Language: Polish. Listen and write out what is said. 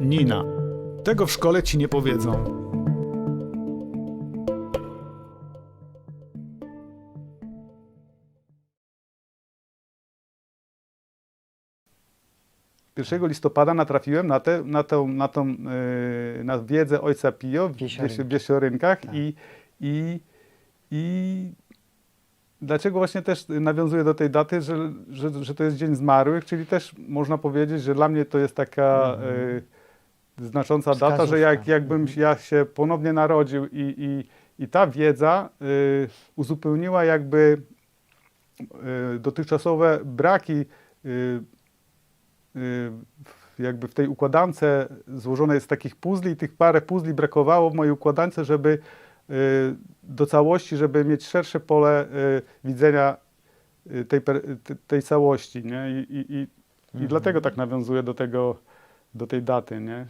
Nina. Tego w szkole ci nie powiedzą. Pierwszego listopada natrafiłem na, tę na, tą, na, tą, yy, na wiedzę ojca Pio w Biesiorynki. Biesi- Biesiorynkach Tak. i, i, i dlaczego właśnie też nawiązuję do tej daty, że, że, że to jest Dzień Zmarłych, czyli też można powiedzieć, że dla mnie to jest taka yy, znacząca data, że jak, jakbym ja się ponownie narodził i, i, i ta wiedza yy, uzupełniła jakby yy, dotychczasowe braki y, w- jakby w tej układance złożonej z takich puzli i tych parę puzli brakowało w mojej układance, żeby y, do całości, żeby mieć szersze pole y, widzenia y, tej, tej całości, nie? I, i, i, i dlatego tak nawiązuję do tego, do tej daty, nie?